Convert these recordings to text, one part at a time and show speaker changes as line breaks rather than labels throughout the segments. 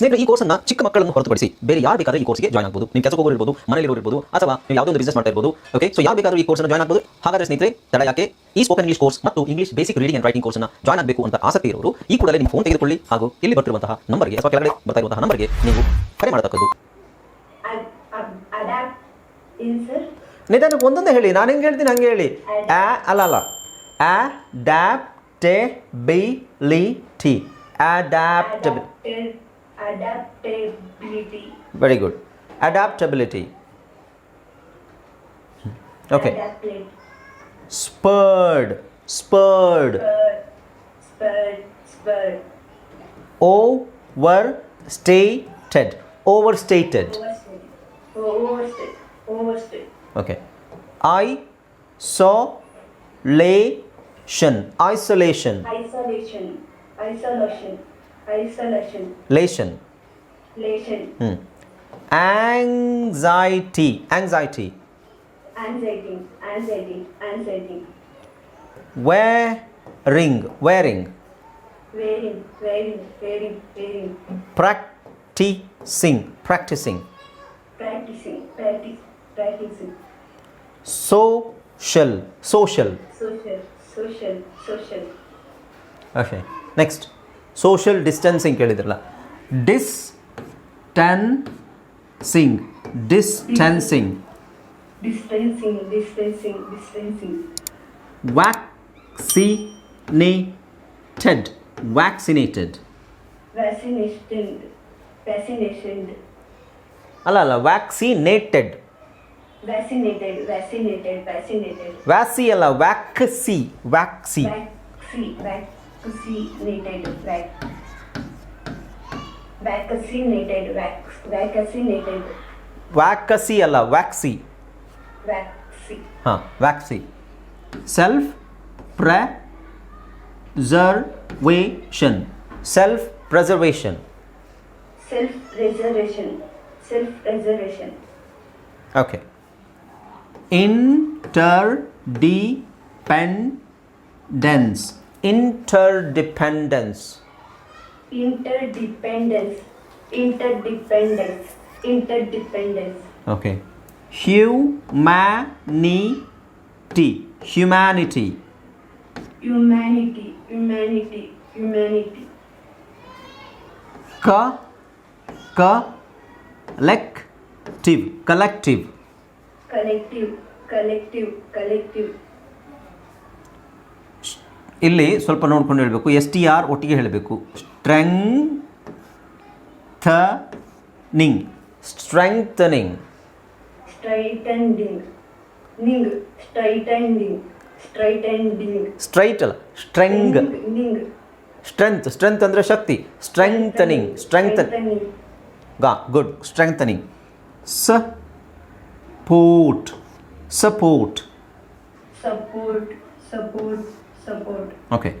ಸ್ನೇಹಿತರೆ, ಈ ಕೋರ್ಸನ್ನ ಚಿಕ್ಕ ಮಕ್ಕಳನ್ನು ಹೊರತುಪಡಿಸಿ ಬೇರೆ ಯಾರು ಬೇಕಾದ್ರೆ ಈ ಕೋರ್ಸ್ಗೆ ಜಾಯ್ನ್ ಆಗಬಹುದು ನೀವು ಕೆಲಸ ಹೋಗೋರು ಇರ್ಬೋದು ಮನೇಲಿ ಇರ್ಬೋದು, ಅಥವಾ ನೀವು ಯಾವುದೋ ಒಂದು ಬಿಸ್ನೆಸ್ ಮಾಡ್ತಾ ಇರ್ಬೋದು. ಓಕೆ ಸೊ ಯಾರು ಬೇಕಾದ್ರೂ ಈ ಕೋರ್ಸ್ ಜಾಯ್ನ್ ಆಗಬಹುದು ಹಾಗಾದ್ರೆ ಸ್ನೇಹಿತರೆ, ತಡ ಯಾಕೆ? ಈ ಸ್ಪೋಕನ್ ಇಂಗ್ಲಿಷ್ ಕೋರ್ಸ್ ಮತ್ತು English basic reading and writing ಕೋರ್ಸ್ನ ಜಾಯ್ನ್ ಆಗಬೇಕು ಅಂತ ಆಸಕ್ತಿ ಇರೋರು, ಈ ಕೂಡಲೇ ನಿಮ್ಮ ಫೋನ್ ತೆಗೆದುಕೊಳ್ಳಿ ಹಾಗೂ ಇಲ್ಲಿ ಬರ್ತಿರುವಂತಹ ನಂಬರ್ಗೆ ಅಥವಾ ಕೆಳಗಡೆ ಬರ್ತಾ ಇರುವಂತಹ ನಂಬರ್ಗೆ ನೀವು ಕರೆ ಮಾಡತಕ್ಕದ್ದು.
ನಿಧಾನಕ್ಕೆ ಒಂದೊಂದೇ ಹೇಳಿ, ನಾನು ಹೆಂಗೆ ಹೇಳ್ತೀನಿ ಹಂಗೆ ಹೇಳಿ. ಆ ಅಲ್ಲ ಅಲ್ಲ. ಆ ಡ್ಯಾಪ್ ಟೆ ಬಿ ಲಿ ಟಿ ಆ
adaptability
very adaptability. Very good. Adaptability. Hmm.
Okay. Adaptability.
spurred. Spurred. Spurred. Spurred.
Overstated. Overstated.
Overstated. Overstated. Okay. Isolation.
Isolation. Isolation. Isolation.
Isolation.
Isolation. Lation.
Hmm. Anxiety. Anxiety.
Anxiety. Anxiety. Anxiety.
Wearing. Wearing.
Wearing. Wearing. Wearing. Wearing.
Practicing. Practicing.
Practicing. Practice. Practicing.
Social. Social.
Social. Social. Social.
Okay. Next. Social distancing ಕೇಳಿದ್ರಲ್ಲ Distancing. Distancing.
Distancing distancing distancing
Vaccinated. Vaccinated.
Vaccination vaccination
ಅಲ್ಲ ಅಲ್ಲ vaccinated
vaccinated vaccinated vaccinated
ವ್ಯಾಸಿ ಅಲ್ಲ ವ್ಯಾಕ್ಸಿ ವ್ಯಾಕ್ಸಿ
ವ್ಯಾಕ್ಸಿ vaccinated ವ್ಯಾಕ್ vaccinated wax vaccinated
ವ್ಯಾಕಸಿ ಅಲ್ಲ ವ್ಯಾಕ್ಸಿ
ವ್ಯಾಕ್ಸಿ
ಹಾಂ ವ್ಯಾಕ್ಸಿ self preservation self preservation
self reservation self reservation
okay inter interdependence.
Interdependence. Interdependence. Interdependence.
Okay. Humanity. Humanity.
Humanity. Humanity. Humanity.
Ka, collective. Collective.
Collective. Collective. Collective.
ಇಲ್ಲಿ ಸ್ವಲ್ಪ ನೋಡ್ಕೊಂಡು ಹೇಳಬೇಕು. ಎಸ್ ಟಿ ಆರ್ ಒಟ್ಟಿಗೆ ಹೇಳಬೇಕು.
ning straightening straightening
ಸ್ಟ್ರೈಟ್ ಅಲ್ಲ. ಸ್ಟ್ರೆಂಗ್. Strength. Strength ಅಂದರೆ ಶಕ್ತಿ. Strengthen
strengthening
ಗಾ good. Strengthening support support.
Support. support support
okay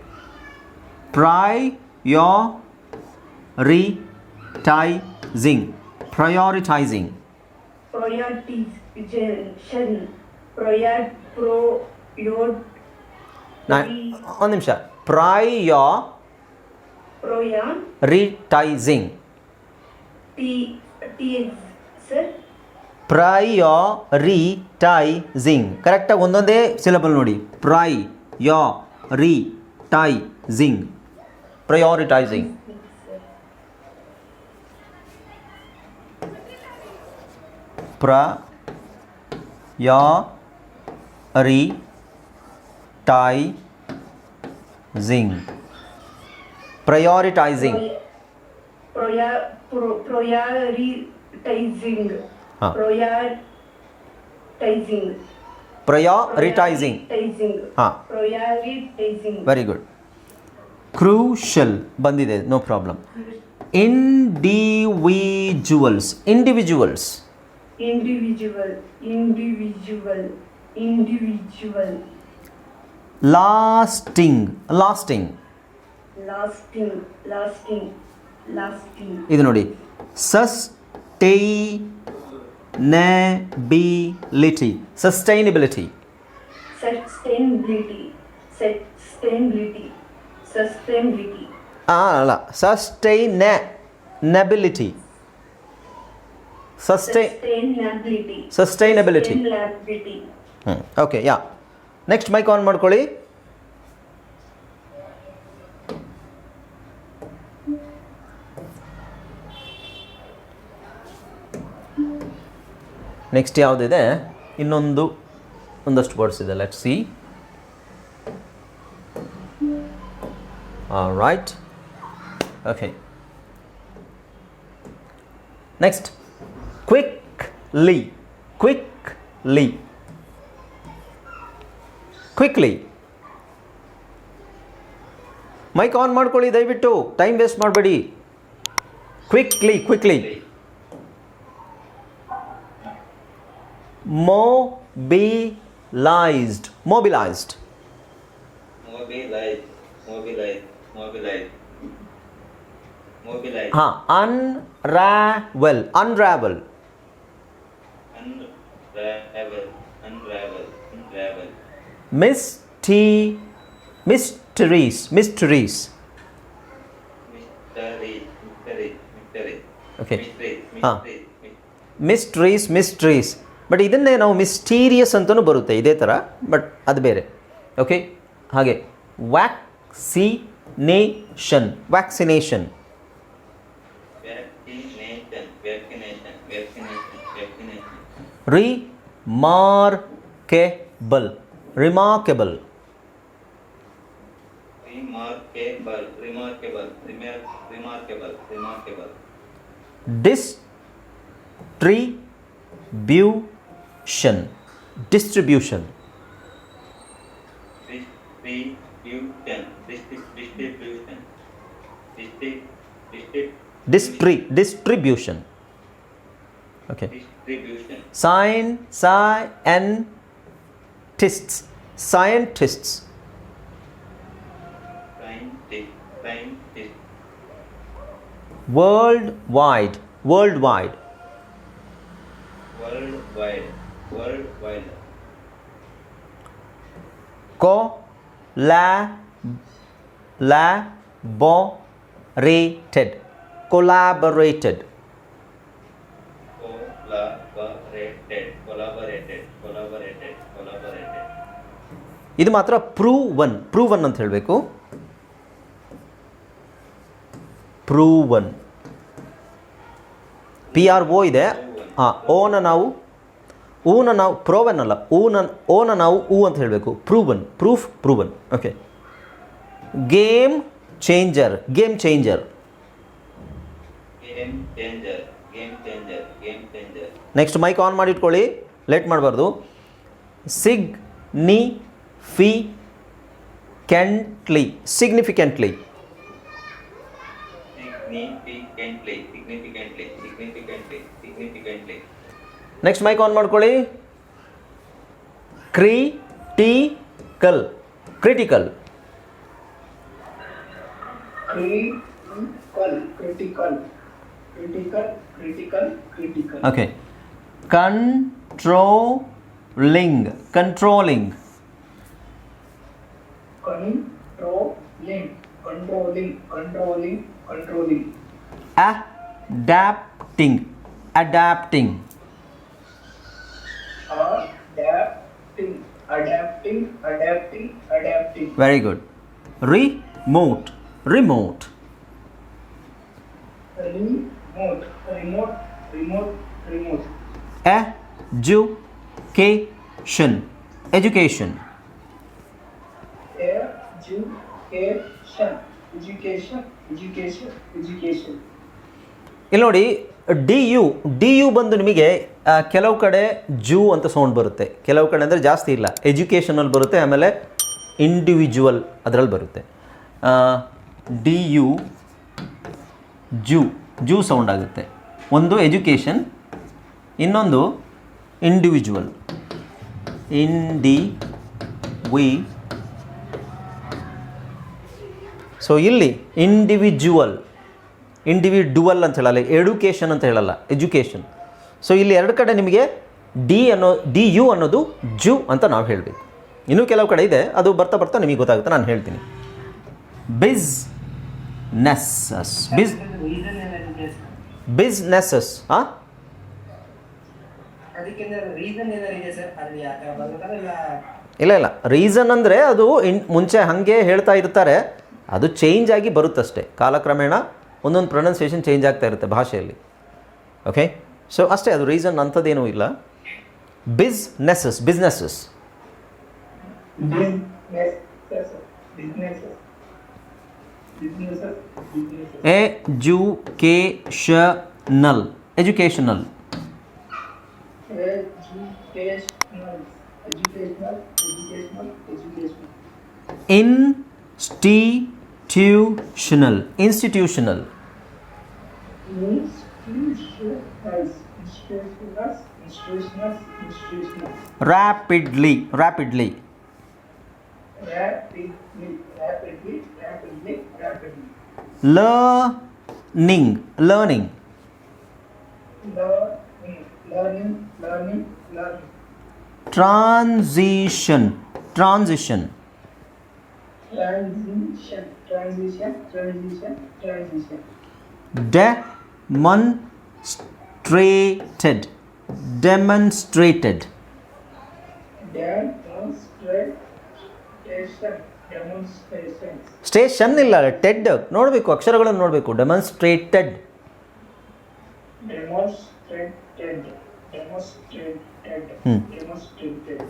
prioritising prioritising
prioritization prior pro your
ನಾ ಒಂದು ನಿಮಿಷ ಪ್ರಾಯ ಪ್ರಯಾರಿಟೈಸಿಂಗ್
T T sir
ಪ್ರಯಾರಿಟೈಸಿಂಗ್ ಕರೆಕ್ಟಾಗಿ ಒಂದೊಂದೇ ಸಿಲಬಲ್ ನೋಡಿ ಪ್ರೈ ಯಾ
prioritising prioritising
prioritising
prioritising
prioritising
prioritising
prioritising
ಟೈಸಿಂಗ್
very good crucial ಬಂದಿದೆ no problem N D
individuals individual individual
lasting
lasting lasting lasting
ಇದು ನೋಡಿ. ಸಸ್ಟೇಯ ಸಸ್ಟೈನಬಿಲಿಟಿ
sustainability sustainability sustainability
ಅಲ್ಲ ಸಸ್ಟೈನಬಿಲಿಟಿ ಸಸ್ಟೈ
sustainability
Sustainability.
sustainability
ಹ್ಞೂ okay yeah next mic on ಮಾಡ್ಕೊಳ್ಳಿ next ಯಾವುದಿದೆ? ಇನ್ನೊಂದು, ಒಂದಷ್ಟು words ಇದೆ. Let see right okay next quickly quickly quickly mic on ಮಾಡ್ಕೊಳ್ಳಿ, ದಯವಿಟ್ಟು. ಟೈಮ್ ವೇಸ್ಟ್ ಮಾಡಬೇಡಿ. Quickly quickly mobilized. Mobilized.
Mobilized. Mobilized. Mobilized. Mobilized.
हाँ unravel. Unravel.
Unravel. Unravel. Unravel.
Mystery mysteries. Mysteries.
Mystery. Mystery. Mystery.
Okay.
Mystery.
Mysteries. Mysteries. But ಇದನ್ನೇ ನಾವು mysterious ಅಂತಲೂ ಬರುತ್ತೆ ಇದೇ ಥರ ಬಟ್ ಅದು ಬೇರೆ. ಓಕೆ ಹಾಗೆ.
Vaccination vaccination remarkable remarkable remarkable, Distribution. Distribution.
Distri-
distribution. Okay. Distribution.
Sign, sci. Scientists. Worldwide.
Worldwide. Worldwide.
ಕೋ ಲ್ಯಾ ಲ್ಯಾಬೊರೇಟೆಡ್ collaborated
collaborated, collaborated, collaborated, collaborated,
ಇದು ಮಾತ್ರ ಪ್ರೂವನ್ ಪ್ರೂವನ್ ಅಂತ ಹೇಳಬೇಕು ಪ್ರೂವನ್ ಪಿ ಆರ್ ಓ ಇದೆ ಹಾಂ ಓನ ನಾವು ಊನ ನಾವು ಪ್ರೋವನ್ ಅಲ್ಲ ಊನ ಓನ ನಾವು ಊ ಅಂತ ಹೇಳಬೇಕು. Proven proof proven. Okay
game changer game changer next
mic on ಮಾಡಿ ಇಟ್ಕೊಳ್ಳಿ ಲೇಟ್ ಮಾಡಬಾರ್ದು significantly significantly
significantly significantly significantly significantly
next mic on ಮಾಡ್ಕೊಳ್ಳಿ
critical critical critical critical critical
critical critical okay
controlling controlling controlling controlling
adapting, adapting,
adapting.
very good remote remote
Remote, remote, remote, remote.
education education
Education, education, education, education.
ಇಲ್ಲಿ ನೋಡಿ D you D you ಬಂದು ನಿಮಗೆ ಕೆಲವು ಕಡೆ zoo ಅಂತ sound ಬರುತ್ತೆ. ಕೆಲವು ಕಡೆ ಅಂದರೆ ಜಾಸ್ತಿ ಇಲ್ಲ. ಎಜುಕೇಷನಲ್ಲಿ ಬರುತ್ತೆ, ಆಮೇಲೆ ಇಂಡಿವಿಜುವಲ್ ಅದರಲ್ಲಿ ಬರುತ್ತೆ. ಡಿ ಯು ಜೂ ಜೂ ಸೌಂಡ್ ಆಗುತ್ತೆ. ಒಂದು ಎಜುಕೇಷನ್ ಇನ್ನೊಂದು individual individual so ಇಲ್ಲಿ ಇಂಡಿವಿಜುವಲ್ ಇಂಡಿವಿಡ್ಯುವಲ್ ಅಂತ ಹೇಳಲ್ಲ ಎಡುಕೇಷನ್ ಅಂತ ಹೇಳಲ್ಲ ಎಜುಕೇಷನ್ ಸೊ ಇಲ್ಲಿ ಎರಡು ಕಡೆ ನಿಮಗೆ ಡಿ ಅನ್ನೋ ಡಿ ಯು ಅನ್ನೋದು ಜು ಅಂತ ನಾವು ಹೇಳಬೇಕು. ಇನ್ನೂ ಕೆಲವು ಕಡೆ ಇದೆ, ಅದು ಬರ್ತಾ ಬರ್ತಾ ನಿಮಗೆ ಗೊತ್ತಾಗುತ್ತೆ, ನಾನು ಹೇಳ್ತೀನಿ. ಬಿಸ್ ನೆಸ್ಸಸ್ ಬಿಸ್ ಬಿಸ್ನೆಸ್ಸಸ್ ಹಾಂ
ಇಲ್ಲ
ಇಲ್ಲ. ರೀಸನ್ ಅಂದರೆ ಅದು ಇನ್ ಮುಂಚೆ ಹಾಗೆ ಹೇಳ್ತಾ ಇರ್ತಾರೆ, ಅದು ಚೇಂಜ್ ಆಗಿ ಬರುತ್ತಷ್ಟೇ, ಕಾಲಕ್ರಮೇಣ. ಒಂದೊಂದು ಪ್ರೊನೌನ್ಸಿಯೇಷನ್ ಚೇಂಜ್ ಆಗ್ತಾ ಇರುತ್ತೆ ಭಾಷೆಯಲ್ಲಿ. ಓಕೆ ಸೊ ಅಷ್ಟೇ ಅದು ರೀಸನ್ ಅಂಥದ್ದೇನೂ ಇಲ್ಲ.
Businesses businesses educational in businesses,
Institutional. Institutional.
Rapidly. Rapidly. Rapidly. Rapidly.
Rapidly.
Learning. Learning. Learning. Learning.
Learning.
Transition. Transition. Transition, transition.
demonstrated demonstrated
Demonstration, demonstration.
Station ಇಲ್ಲ ಟೆಡ್ ನೋಡಬೇಕು ಅಕ್ಷರಗಳನ್ನು ನೋಡಬೇಕು
demonstrated Demonstrated,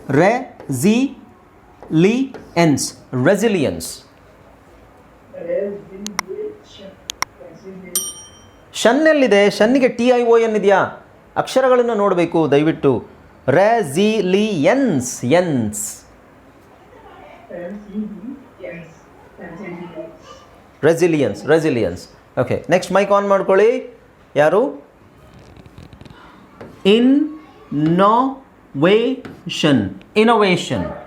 resilience
demonstrated.
Resilience resilience
Resilition, resilition.
ಶನ್ ಎಲ್ಲಿದೆ ಶನ್ನಿಗೆ T I O N ಇದೆಯಾ ಅಕ್ಷರಗಳನ್ನು ನೋಡಬೇಕು ದಯವಿಟ್ಟು. ರೆಸಿಲಿಯನ್ಸ್ ಎನ್ಸ್
Resilience, resilience.
Resilience resilience okay next mic on ಮಾಡ್ಕೊಳ್ಳಿ. ಯಾರು? Innovation innovation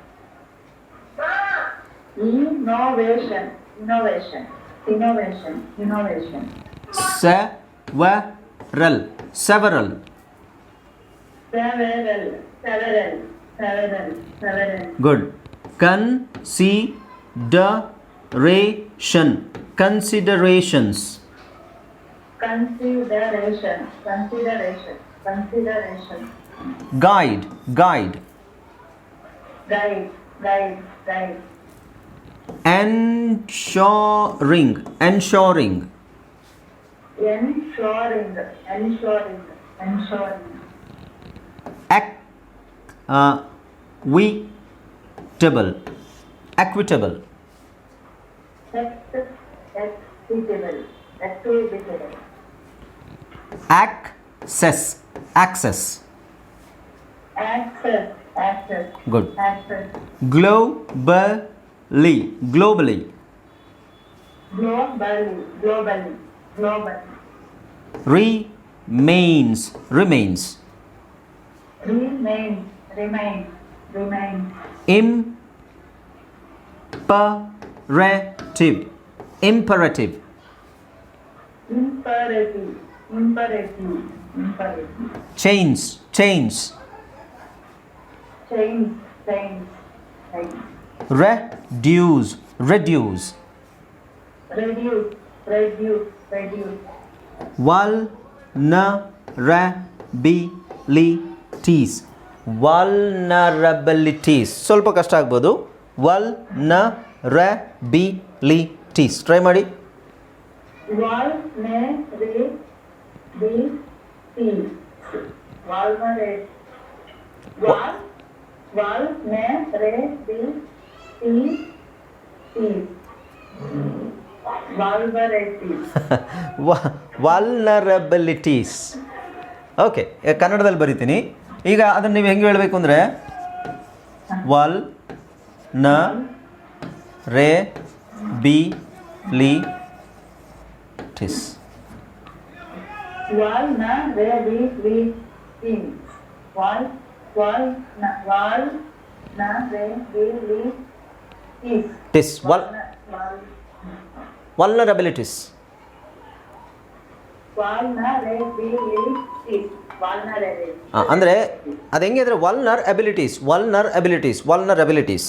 Innovation. Innovation. Innovation. Innovation.
Several. Several.
Several. Several. Several. Several.
Good. Consideration. Considerations.
Consideration. Consideration. Consideration.
Guide. Guide.
Guide. Guide. Guide
ensuring. Ensuring.
Ensuring. Ensuring. Ensuring.
Act uh,
we equitable. Equitable. Equitable.
Access. Access.
Access. Access.
Good.
Access.
Global globally globally
Globally, globally, globally.
remains remains
Remain, remain, remain.
imperative imperative
Imperative, imperative, imperative.
chains chains
Change, change, change.
reduce reduce
reduce, reduce, reduce,
ವಲ್ ನ ರ B ಲಿ tease vulnerabilities ಸ್ವಲ್ಪ ಕಷ್ಟ ಆಗ್ಬೋದು ವಲ್ ನ ರ B ಲಿ tease try ಮಾಡಿ
vulnerability, vulnerate, val, vulnerability, vulnerability.
Vulnerabilities okay ಕನ್ನಡದಲ್ಲಿ ಬರಿತೀನಿ ಈಗ ಅದನ್ನು ನೀವು ಹೆಂಗೆ ಹೇಳಬೇಕು ಅಂದರೆ ವಲ್ ನ ರೇ ಬಿ ಲಿ ಟಿಸ್
Vulnerability, val, val, val, vulnerability.
ಟಿಸ್ ವಲ್ vulnerabilities
vul- vulnerabilities.
ಅಂದರೆ ಅದು ಹೆಂಗೆ ಅಂದರೆ vulnerabilities vulnerabilities ವಲ್ನರ್ abilities